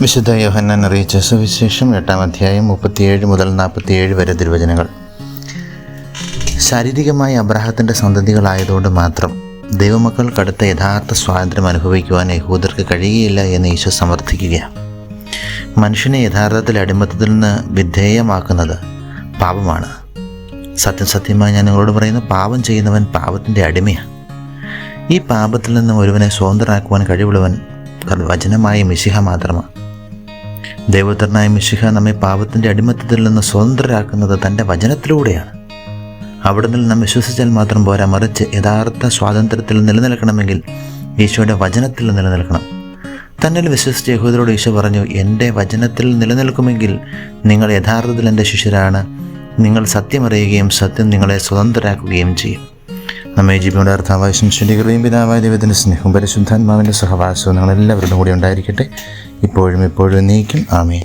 വിശുദ്ധ യോഹന്നാൻ അറിയിച്ച സുവിശേഷം എട്ടാം അധ്യായം മുപ്പത്തിയേഴ് മുതൽ നാൽപ്പത്തിയേഴ് വരെ തിരുവചനങ്ങൾ. ശാരീരികമായി അബ്രാഹത്തിന്റെ സന്തതികളായതുകൊണ്ട് മാത്രം ദൈവമക്കൾ കടുത്ത യഥാർത്ഥ സ്വാതന്ത്ര്യം അനുഭവിക്കുവാൻ യഹൂദർക്ക് കഴിയുകയില്ല എന്ന് ഈശോ സമർത്ഥിക്കുകയാണ്. മനുഷ്യനെ യഥാർത്ഥത്തിൽ അടിമത്തത്തിൽ നിന്ന് വിധേയമാക്കുന്നത് പാപമാണ്. സത്യം സത്യമായി ഞാൻ നിങ്ങളോട് പറയുന്നു പാപം ചെയ്യുന്നവൻ പാപത്തിന്റെ അടിമയാണ്. ഈ പാപത്തിൽ നിന്നും ഒരുവനെ സ്വതന്ത്രനാക്കുവാൻ കഴിവുള്ളവൻ വചനമായ മിശിഹ മാത്രമാണ്. ദൈവത്തരനായ മിശിഹ നമ്മെ പാപത്തിന്റെ അടിമത്തത്തിൽ നിന്ന് സ്വതന്ത്രരാക്കുന്നത് തന്റെ വചനത്തിലൂടെയാണ്. അവിടെ നിന്ന് നാം വിശ്വസിച്ചാൽ മാത്രം പോരാ മറിച്ച് യഥാർത്ഥ സ്വാതന്ത്ര്യത്തിൽ നിലനിൽക്കണമെങ്കിൽ ഈശോയുടെ വചനത്തിൽ നിലനിൽക്കണം. തന്നിൽ വിശ്വസിച്ച യഹൂദരോട് ഈശോ പറഞ്ഞു എന്റെ വചനത്തിൽ നിലനിൽക്കുമെങ്കിൽ നിങ്ങൾ യഥാർത്ഥത്തിൽ എന്റെ ശിഷ്യരാണ്. നിങ്ങൾ സത്യമറിയുകയും സത്യം നിങ്ങളെ സ്വതന്ത്രരാക്കുകയും ചെയ്യും. നമ്മെ ജീവിയുടെ അർത്ഥാവശ്യം ശംശുലികളെയും പിതാവായ ദൈവത്തിന്റെ സ്നേഹവും പരിശുദ്ധാത്മാവിന്റെ സഹവാസവും നിങ്ങളെല്ലാവരുടെ കൂടെ ഉണ്ടായിരിക്കട്ടെ. ഇപ്പോഴും ഇപ്പോഴും നീക്കും. ആമേ